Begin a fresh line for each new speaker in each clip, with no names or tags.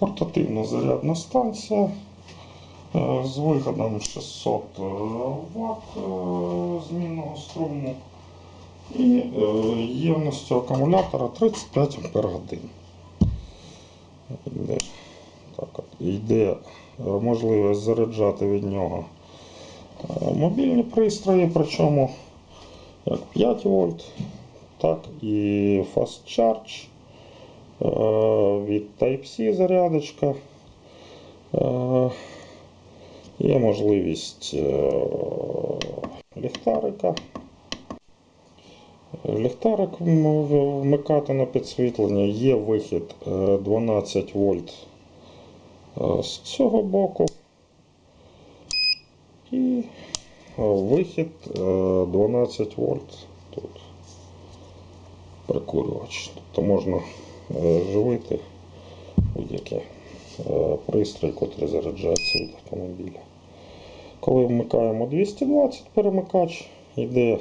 Портативна зарядна станція е, з виходом 600 Вт змінного струму і е, ємністю акумулятора 35 Ах. Йде, можливість заряджати від нього е, мобільні пристрої, причому як 5 вольт, так і Fast Charge. Е, від Type-C зарядочка. Е, Є можливість е, ліхтарика. Ліхтарик вмикати на підсвітлення. Є вихід е, 12 вольт з цього боку. І вихід е, 12 вольт тут. Прикурювач. Тобто можна живити будь-який е, пристрій, який заряджається від автомобіля. Коли вмикаємо 220 перемикач, йде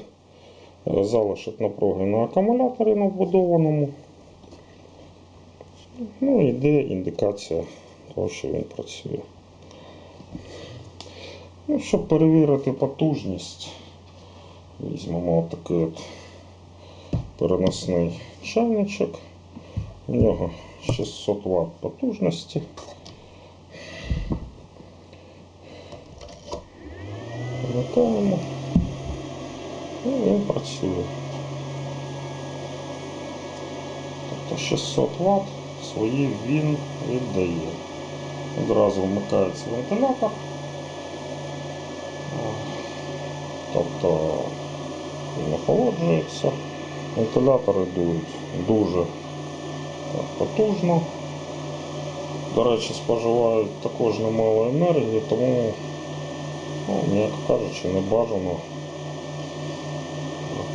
е, залишок напруги на акумуляторі на вбудованому. Ну, йде індикація того, що він працює. Ну, щоб перевірити потужність, візьмемо отакий от переносний чайничок. У нього 600 Вт потужності. Вмикаємо. І він працює. Тобто 600 Вт свої він віддає. Одразу вмикається вентилятор. Тобто він охолоджується. Вентилятори дують дуже потужно. До речі, споживають також немало енергії, тому, ну, м'яко кажучи, не бажано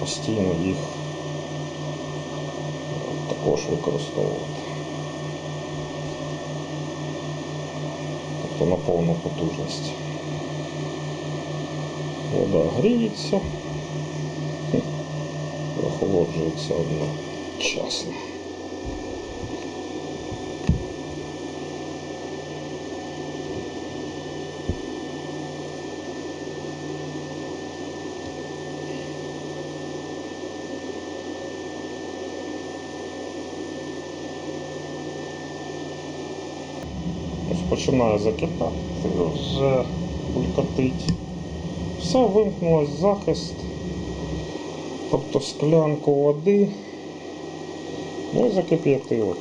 постійно їх також використовувати. Тобто на повну потужність. Вода гріється, хм, і охолоджується одночасно. Починає закипати, вже булькотить. Все, вимкнулось захист, тобто склянку води. Ну і закип'ятили.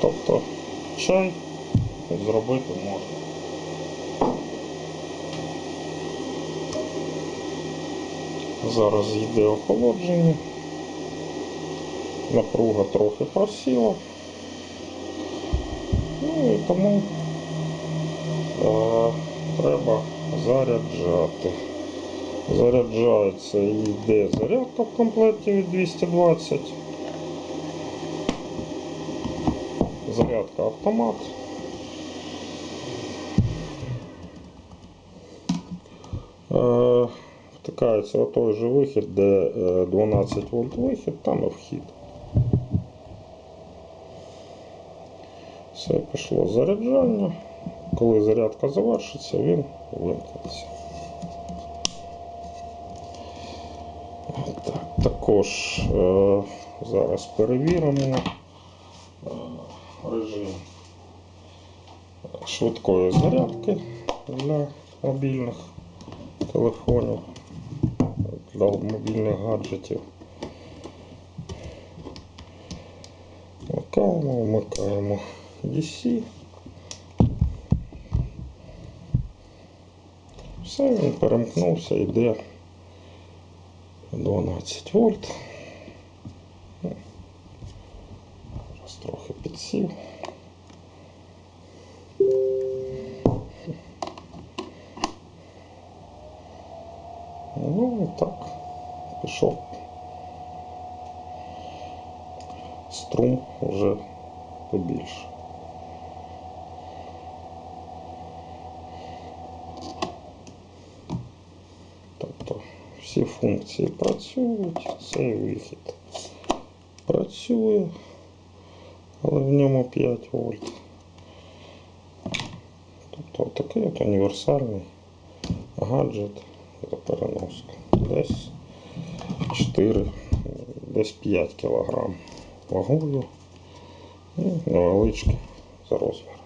Тобто чай зробити можна. Зараз йде охолодження. Напруга трохи просіла. Ну і тому е, треба заряджати. Заряджається і йде зарядка в комплекті від 220. Зарядка автомат. Е, втикається той же вихід, де е, 12 вольт вихід, там і вхід. Все пішло заряджання. Коли зарядка завершиться, він вимкнеться. Так, також е, зараз перевіримо е, режим швидкої зарядки для мобільних телефонів, для мобільних гаджетів. Вмикаємо, вмикаємо DC. Все, він перемкнувся, йде 12 вольт. Ну, Зараз трохи підсів. Ну і так, пішов. Струм вже побільше. Тобто всі Всі функції працюють, цей вихід працює, але в ньому 5 вольт. Тобто такий от універсальний гаджет за переноску. Десь 4, десь 5 кг вагою і невеличкий за розміром.